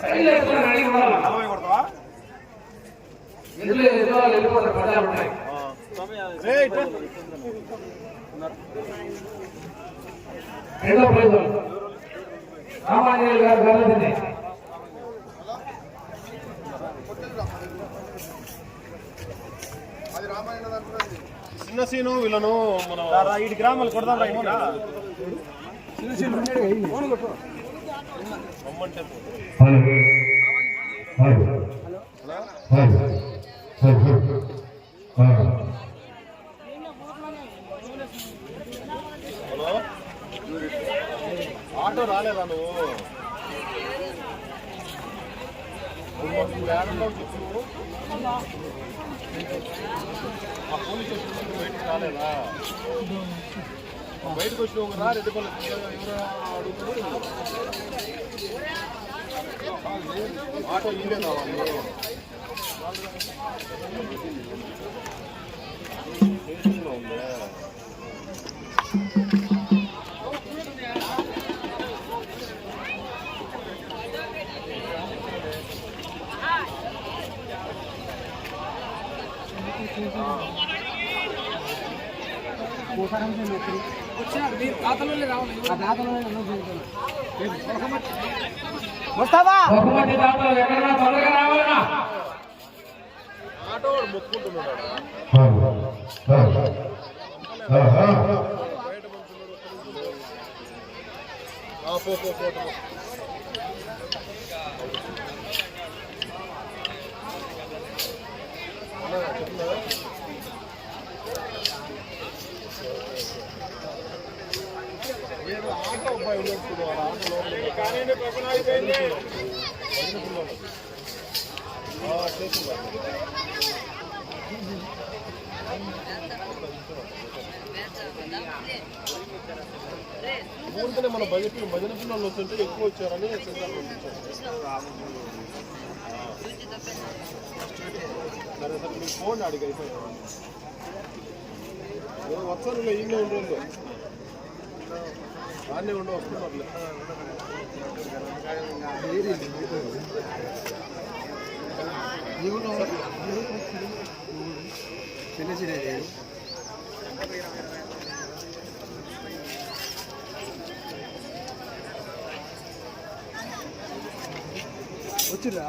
Side ప్రయోజనం ready గారు నలభై ఎదురు వెళ్ళిపోతారు పదాలు ఉంటాయి రేయ్, ఇటు. రెండో ప్రైజ్ రామాంజనేయులు గారు గర్వదింది చిన్న సీను వీళ్ళను మన ఇటు గ్రామాలు కొడదాం ఆటో రాలేదా నువ్వు? చెప్పు ఆ పోలీస్ కాలేదా బయటకు వచ్చిన ఒక రా రెడ్డి రెడ్డిపల్లి ఎవరు ఆటో ఇల్లేదా కావాలి. బహుమతి దాంట్లో ఎక్కడన్నా తొందరగా రావాలన్నా ఆటో వాడు మొత్తుకుంటున్నాడు బయట మంచున్నాడు ఆ, పో పో పో, పో. అన్నా, చెప్తున్నా? ఏదో ఆటో అబ్బాయి ఉన్నట్టు వాడు ఆటో లోపల ఉన్నాడు. ఆ, చేస్తున్నా ఊరికనే మన భజన భజన పిల్లలు వస్తుంటే ఎక్కువ వచ్చారని సరే సార్ మీకు ఫోన్ అడిగి అయిపోయాను వచ్చాను ఇలా ఈయనే దాన్నే ఉండి వస్తున్నారు ఏ వచ్చింది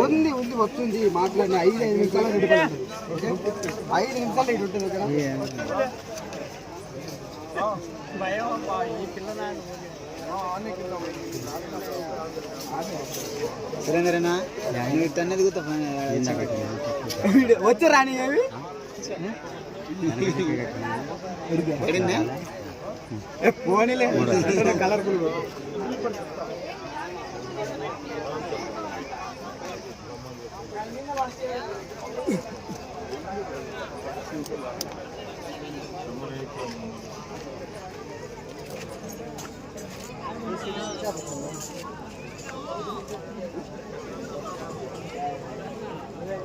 ఉంది ఉంది వస్తుంది మాట్లాడిన ఐదు ఐదు నిమిషాలు రెడీ ఐదు నిమిషాలు ఇటు ఉంటుంది ఇక్కడ సురేంద్రనా నువ్వు ఇట్టనే దిగుతా వచ్చి రాని అవి పడిందా పోనీలే. కలర్ఫుల్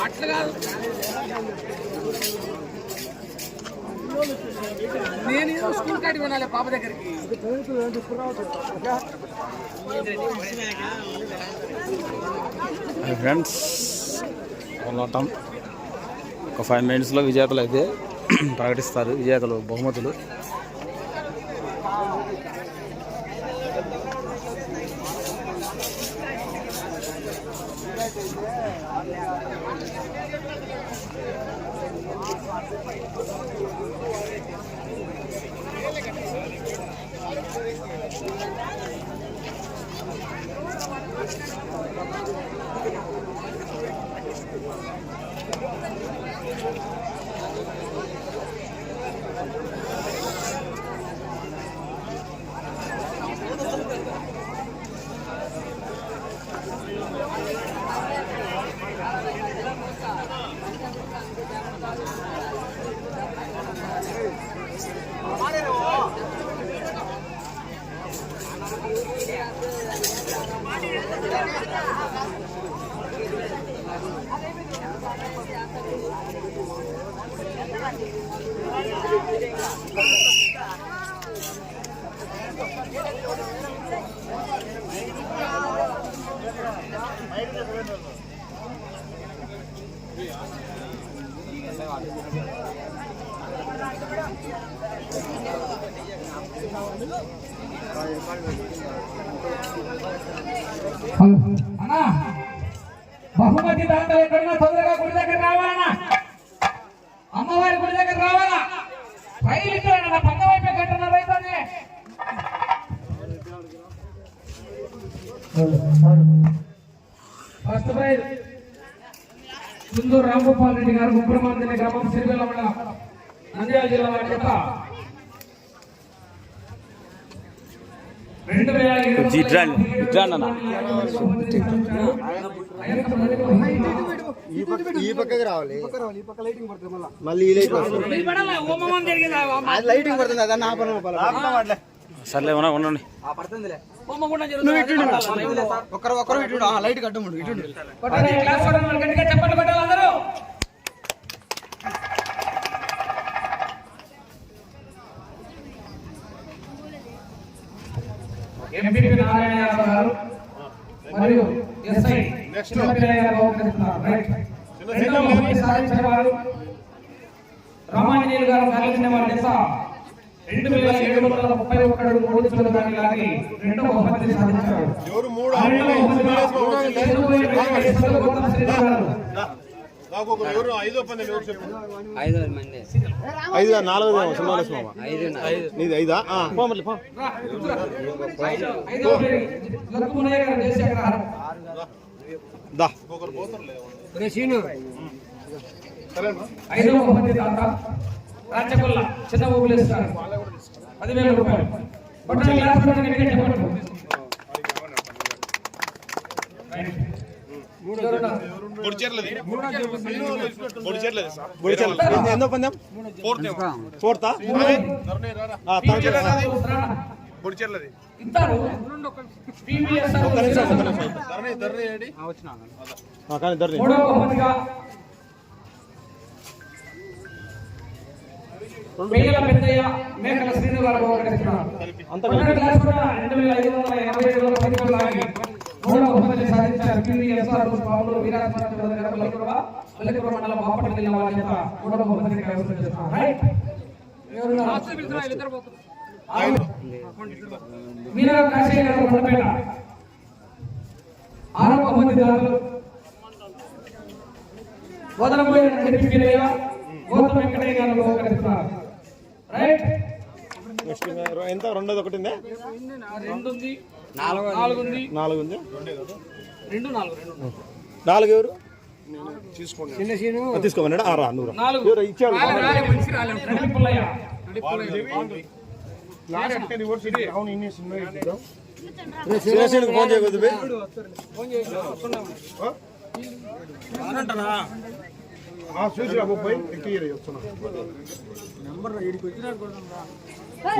ఆర్డర్ నేను స్కూల్ కాడికి వినాలి పాప దగ్గరికి ఫ్రెండ్స్ మొత్తం ఒక ఫైవ్ మినిట్స్లో విజేతలు అయితే ప్రకటిస్తారు విజేతలు బహుమతులు. అన్నా బహుమతి దాంట్లో ఎక్కడున్నా తొందరగా గుడి దగ్గర రావాలన్నా అమ్మవారి గుడి దగ్గర రావాలా రైలు ఇక్కడ నా పక్క వైపే కట్టున్నారు రైతు first prize. Kunduru Ramgopal Reddy garu ముగ్గురమందిని గ్రామం సిరివెల్ల మండలం నంద్యాల జిల్లా వారి యొక్క రెండు వేల ఈ పక్క ఈ పక్కకి రావాలి మళ్ళీ. ఈ లైట్ అది లైటింగ్ పడుతుంది అదన్న సర్లే ఉన్నా ఉండండి. ఒక్కరు ఒక్కరు ఇటు ఆ, లైట్ కట్టముడు ఇటు కొట్టాలి, క్లాస్ కొట్టాలి, గట్టిగా చప్పట్లు కొట్టాలి అందరూ. ఎంపీపీ నారాయణ యాదవ్ గారు మరియు ఎస్ఐ సాధించిన వారు రామాంజనేయులు గారు సాధించిన వారి రెండు వేల ఏడు వందల ముప్పై ఒక్క అడుగు మూడు లాగి రెండవ బహుమతి సాధించారు ఎవరు ఐదో ఐదు నాలుగు మామ నీది పో దా ఐదవ బహుమతి దాత రాచకొల్ల చిన్న ఊపులేస్తారు పదివేల రూపాయలు. బట్టలు గ్లాస్ పట్టుకొని గట్టిగా చెప్పండి. ఎందో పందెం ఫోర్త్ ఫోర్తా థర్డ్ చీర పొడి చీరలది ఇస్తారు ఒక్క నిమిషం ఒక్క నిమిషం ధరణి ధరణి ఏడి మేకల పెద్దయ్య మేకల శ్రీను గారు బహుకరిస్తున్నారు పన్నెండు గ్లాస్ రెండు వేల ఐదు వందల ఎనభై లాగి మూడవ బహుమతి సాధించారు. గారు మండలం బాపట్ల జిల్లా వారి చేత మూడవ బహుమతిని కైవసం చేస్తున్నారు రైట్ కాశీ గారు కొండపేట. ఆరో బహుమతి వదలబోయిన వెంకటయ్య గారు బహుకరిస్తున్నారు ఎంత? రెండోది ఒకటి ఉందా రెండు ఉంది నాలుగు ఉంది నాలుగు ఉంది రెండు. నాలుగు రెండు నాలుగు ఎవరు? తీసుకోండి. తీసుకోమన్నాడు ఆ రా నువ్వు రా. నాలుగు. ఎవరు ఇచ్చాడు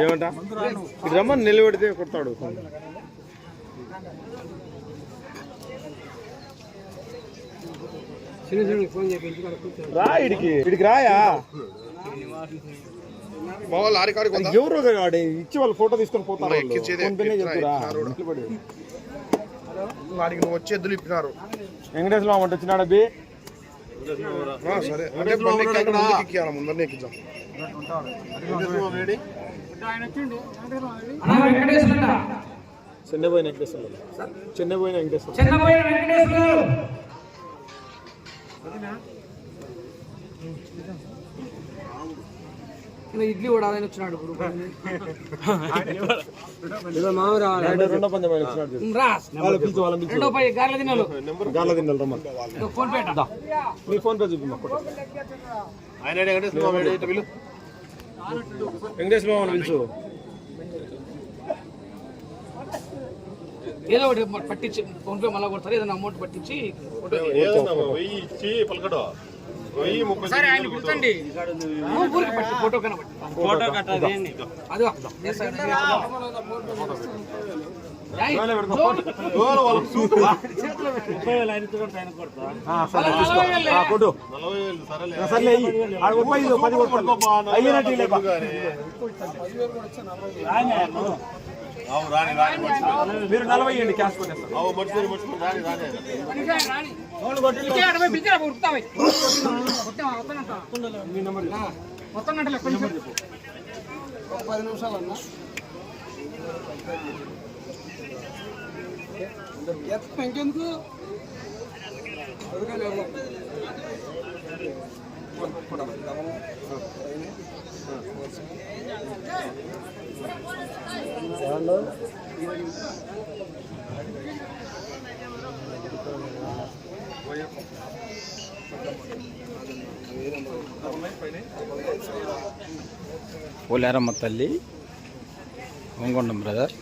ఏమంట? ఇది రమ్మని నిలబెడితే కొడతాడు. రా ఇడికి. ఇడికి రాయా? ఎవరు ఇచ్చి వాళ్ళు ఫోటో తీసుకొని పోతారు. వాడికి నువ్వు వచ్చి ఎద్దులు ఇప్పినారు. వెంకటేశ్వర వచ్చినాడు అబ్బి సరే. అంటే ఎక్కియాలి ముందరనే ఎక్కిద్దాం. అన్న వెంకటేశ్వర చెన్నైపోయిన వెంకటేశ్వర. చెన్నైపోయిన వెంకటేశ్వర చిన్నపోయిన వెంకటేశ్వర ఇడ్లీ కూడా ఆయన వచ్చినాడు రెండో పందెం ఆయన ఇచ్చినాడు చూడు. రా పిలిచి వాళ్ళని పిలిచి రెండో పై గార్ల రమ్మ ఫోన్ పే మీ ఫోన్ పే చూపి బాబు పిలుచు. ఏదో ఒకటి పట్టించి ఫోన్ పే మళ్ళీ కొడతారు. ఏదైనా అమౌంట్ పట్టించి సరే ఆయన గుర్తండి. ఊరికి పట్టి ఫోటో కనబట్టి ఫోటో కట్టది అదిగో. ఏయ్, ఆ, కొట్టు. ఆ, సర్లే అయ్యి ఆడ ముప్పై ఐదు, పది కొట్టు. అయ్యినట్టు. మీరు నలభై ఇవ్వండి క్యాష్ కొట్టేస్తాను అటు పోయి పిలిచిరా, ఉరుకుతా పోయి. పోలేరమ్మ తల్లి ఒంగొండం బ్రదర్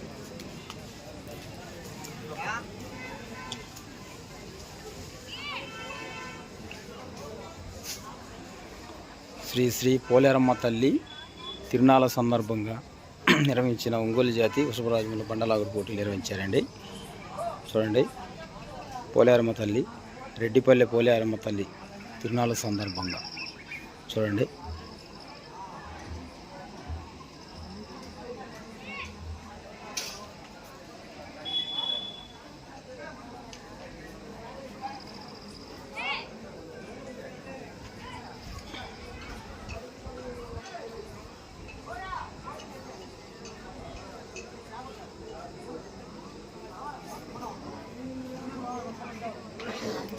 శ్రీ శ్రీ పోలేరమ్మ తల్లి తిరునాళ్ళ సందర్భంగా నిర్వహించిన ఒంగోలు జాతి వృషభరాజముల బండలాగుడు పోటీలు నిర్వహించారండి. చూడండి పోలేరమ్మ తల్లి రెడ్డిపల్లె పోలేరమ్మ తల్లి తిరునాళ్ళ సందర్భంగా. చూడండి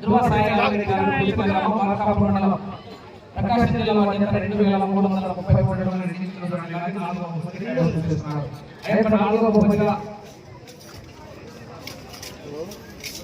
ధ్రువ సాయిరారెడ్డి గారు పులిపల్లి గ్రామం మార్కాపురం మండలం ప్రకాశం జిల్లా వారి రెండు వేల మూడు వందల ముప్పై మూడు అడుగుల రెండు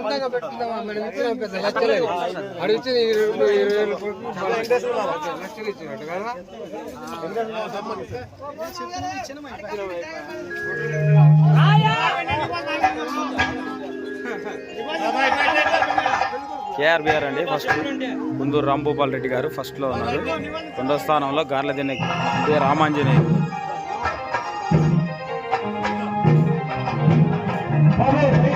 క్లాస్ పడండి చెప్పండి కొట్టండి. కొట్టినాడులే. క్యాష్ వెళ్ళి ఇచ్చేది ఇంకా. ఆయన ఫోన్ పే కూడా ఆయన క్యాష్ పే తీసుకునేది. కేఆర్బిఆర్ అండి ఫస్ట్ ముందు రాంభూపాల్ రెడ్డి గారు ఫస్ట్లో ఉన్నారు రెండో స్థానంలో గార్లదిన్నె కె రామాంజనేయులు ఆ